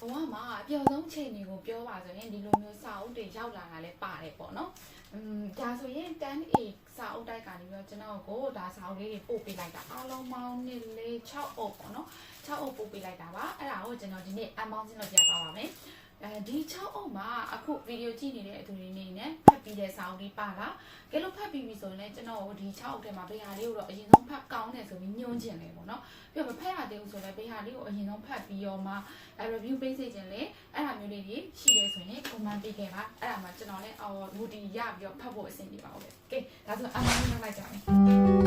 ဘဝမှာအပျော်ဆုံးချိန်တွေကိုပြောပါဆိုရင်ဒီလိုမျိုးစာအုပ်တွေရောက်လာတာလည်းပါတယ်ပေါ့နော်อืมဒါဆိုရင် 10A စာအုပ်တိုက်ကနေပြီးတော့ကျွန်တော်ကိုဒါစာအုပ်လေးတွေပို့ပေးလိုက်တာအားလုံးပေါင်း1 4 6အုပ်ပေါ့နော်6အုပ်ပို့ပေးလိုက်တာပါအဲ့ဒါကိုကျွန်တော်ဒီနေ့အမောင်းစင်းတော့ပြပါပါမယ် အဲဒီ6အုပ်မှာအခုဗီဒီယိုကြည့်နေတဲ့အသူတွေနေနဲ့ဖတ်ပြီးတဲ့စာအုပ်လေးပါလားကဲလို့ဖတ်ပြီးပြီဆိုရင်လည်းကျွန်တော်ဒီ6အုပ်ထဲမှာဘယ်ဟာလေးကိုတော့အရင်ဆုံးဖတ်ကောင်းတယ်ဆိုပြီးညွှန်းချင်တယ်ပေါ့နော်ပြီးတော့မဖတ်ရသေးဘူးဆိုလည်းဘယ်ဟာလေးကိုအရင်ဆုံးဖတ်ပြီးတော့မှအဲ review ပေးစေချင်လေအဲ့ဒါမျိုးလေးတွေရှိတယ်ဆိုရင် comment ပေးခဲ့ပါအဲ့ဒါမှကျွန်တော်လည်းအော် moody ရပြီးတော့ဖတ်ဖို့အဆင်ပြေပါဦးလေကဲဒါဆိုအမှန်ကြီးလောက်လိုက်ကြမယ်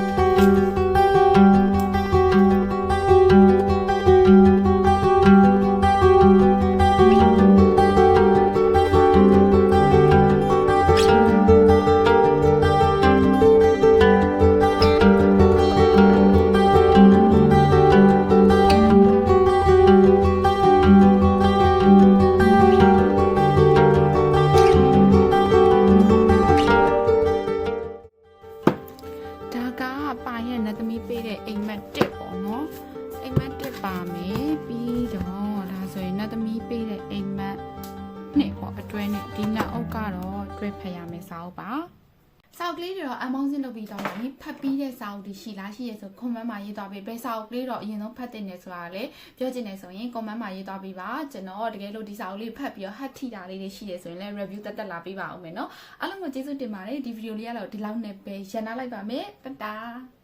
နတ်သမီးပေးတဲ့အိမ်မက်တစ်ပေါ့နော်အိမ်မက်တစ်ပါမယ်ပြီးတော့ဒါဆိုရင်နတ်သမီးပေးတဲ့အိမ်မက်နှစ်ပေါ့အတွဲနဲ့ဒီနောက်အုပ်ကတော့တွဲဖတ်ရမယ်စာအုပ်ပါစာအုပ်ကလေးတွေတော့အမောင်းစင်းလုပ်ပြီးတော့ရင်ဖတ်ပြီးတဲ့စာအုပ်တွေရှိလားရှိရဆို comment မှာရေးသွားပေးဘယ်စာအုပ်ကလေးတော့အရင်ဆုံးဖတ်တင်နေဆိုတာလည်းပြောချင်တယ်ဆိုရင် comment မှာရေးသွားပေးပါကျွန်တော်တကယ်လို့ဒီစာအုပ်လေးဖတ်ပြီးတော့ဟတ်ထိတာလေးတွေရှိရဆိုရင်လည်း review တက်တက်လာပေးပါအောင်မယ်နော်အားလုံးကိုကျေးဇူးတင်ပါတယ်ဒီဗီဒီယိုလေးကတော့ဒီလောက်နဲ့ပဲရန်နာလိုက်ပါမယ်တတား